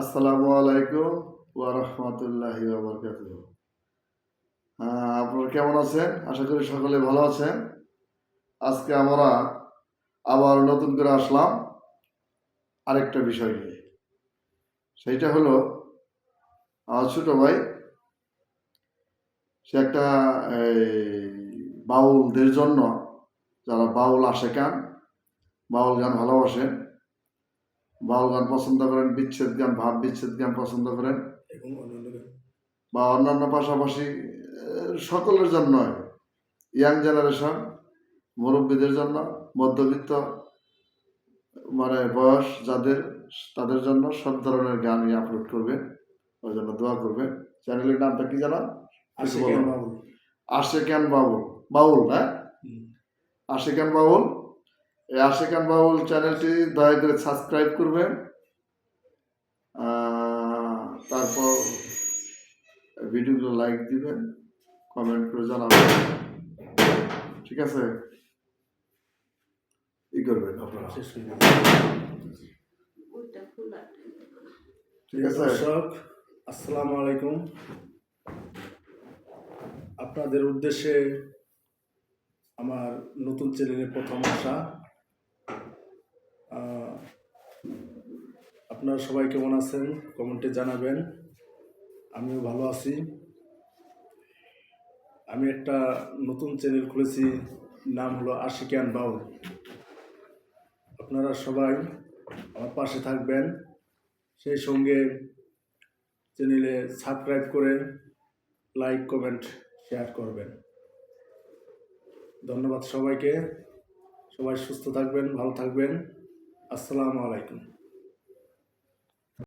আসসালামু আলাইকুম ওয়া রাহমাতুল্লাহি ওয়া বারাকাতুহু। হ্যাঁ আপনারা কেমন আছেন? আশা করি সকলে ভালো আছেন। আজকে আমরা আবার নতুন করে আসলাম আরেকটা বিষয় নিয়ে। সেইটা হলো, আমার ছোট ভাই, সে একটা বাউলদের জন্য যারা বাউল আশেকান, বাউল গান ভালোবাসেন বাউল গান পছন্দ করেন বিচ্ছেদ গান ভাব বিচ্ছেদ গান পছন্দ করেন। বা অন্যান্য পাশাপাশি সকলের জন্য ইয়াং জেনারেশন মুরব্বীদের জন্য মধ্যবিত্ত মানে বয়স যাদের তাদের জন্য সব ধরনের গানই আপলোড করবেন। ওই জন্য দোয়া করবেন। চ্যানেলের নামটা কি জানা বাউল। আশেকান বাউল বাউল হ্যাঁ। আশেকান বাউল এই আশেকান বাউল চ্যানেলটি দয়া করে সাবস্ক্রাইব করবেন। তারপর ভিডিওগুলো লাইক দিবেন কমেন্ট করে জানাবেন। ঠিক আছে? ই করবেন আপনারা। ঠিক আছে? দর্শক আসসালামু আলাইকুম। আপনাদের উদ্দেশ্যে আমার নতুন চ্যানেলের প্রথম আসা আপনারা সবাই কেমন আছেন? কমেন্টে জানাবেন। আমিও ভালো আছি। আমি একটা নতুন চ্যানেল খুলেছি, নাম হলো আশিকান বাউল। আপনারা সবাই আমার পাশে থাকবেন। সেই সঙ্গে চ্যানেলে সাবস্ক্রাইব করে লাইক, কমেন্ট, শেয়ার করবেন। ধন্যবাদ সবাইকে। সবাই সুস্থ থাকবেন, ভালো থাকবেন। আসসালামু আলাইকুম।